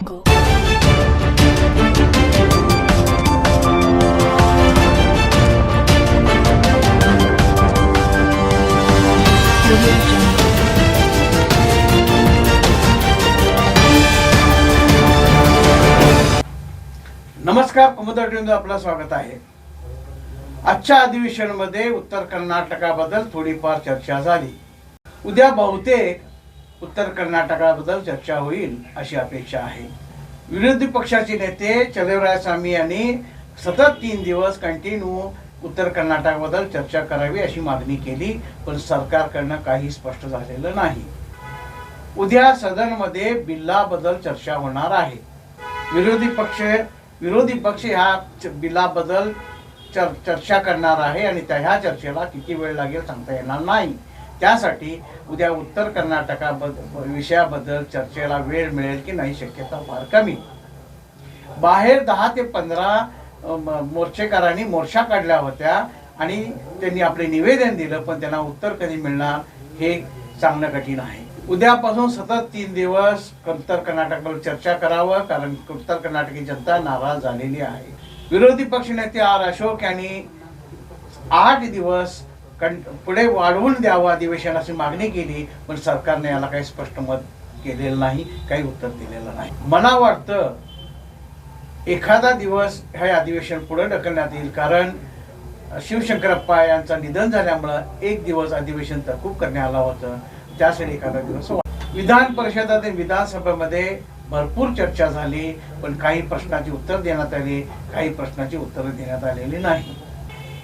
नमस्कार कुमुदाटीमध्ये आपलं स्वागत आहे. आजच्या अधिवेशनामध्ये उत्तर कर्नाटकाबद्दल थोडीफार चर्चा झाली. उद्या बहुतेक उत्तर कर्नाटकाबद्दल चर्चा होईल अशी अपेक्षा आहे. विरोधी पक्षाचे नेते चलवरायस्वामी यांनी सतत तीन दिवस कंटिन्यू उत्तर कर्नाटकाबद्दल चर्चा करावी अशी मागणी केली पण सरकारकडनं काही स्पष्ट झालेलं नाही. उद्या सदनमध्ये बिल्लाबद्दल चर्चा होणार आहे. विरोधी पक्ष विरोधी पक्ष ह्या च- बिलाबद्दल चर चर्चा करणार आहे आणि त्या ह्या चर्चेला किती वेळ लागेल सांगता येणार नाही. त्यासाठी उद्या उत्तर कर्नाटकाबद्दल विषयाबद्दल चर्चेला वेळ मिळेल की नाही शक्यता फार कमी. बाहेर दहा ते पंधरा म- मोर्चेकरांनी मोर्चा काढल्या होत्या आणि त्यांनी आपले निवेदन दिलं पण त्यांना उत्तर कधी मिळणार हे सांगणं कठीण आहे. उद्यापासून सतत तीन दिवस उत्तर कर्नाटकावर चर्चा करावं कारण उत्तर कर्नाटकी जनता नाराज झालेली आहे. विरोधी पक्षनेते आर अशोक यांनी आठ दिवस कारण पुढे वाढवून द्यावं अधिवेशनाची मागणी केली पण सरकारने याला काही स्पष्ट मत केलेलं नाही काही उत्तर दिलेलं नाही. मला वाटतं एखादा दिवस हे अधिवेशन पुढे ढकलण्यात येईल कारण शिवशंकरप्पा यांचं निधन झाल्यामुळं एक दिवस अधिवेशन तहकूब करण्यात आलं होतं. त्यासाठी एखादा दिवस विधान परिषद आणि विधानसभेमध्ये भरपूर चर्चा झाली पण काही प्रश्नाची उत्तर देण्यात आली काही प्रश्नाची उत्तरं देण्यात आलेली नाही.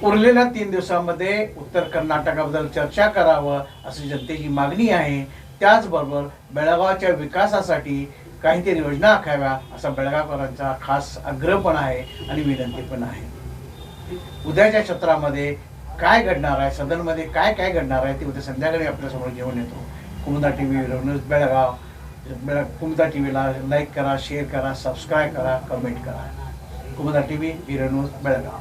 उरलेल्या तीन दिवसामध्ये उत्तर कर्नाटकाबद्दल चर्चा करावं अशी जनतेची मागणी आहे. त्याचबरोबर बेळगावच्या विकासासाठी काहीतरी योजना आखाव्या असा बेळगावकरांचा खास आग्रह पण आहे आणि विनंती पण आहे. उद्याच्या सत्रामध्ये काय घडणार आहे? सदनमध्ये काय काय घडणार आहे ते उद्या संध्याकाळी आपल्यासमोर घेऊन येतो. Kumuda T V news Belgaum बेळ Kumuda T व्हीला लाईक करा शेअर करा सबस्क्राईब करा कमेंट करा. Kumuda T V Belgaum.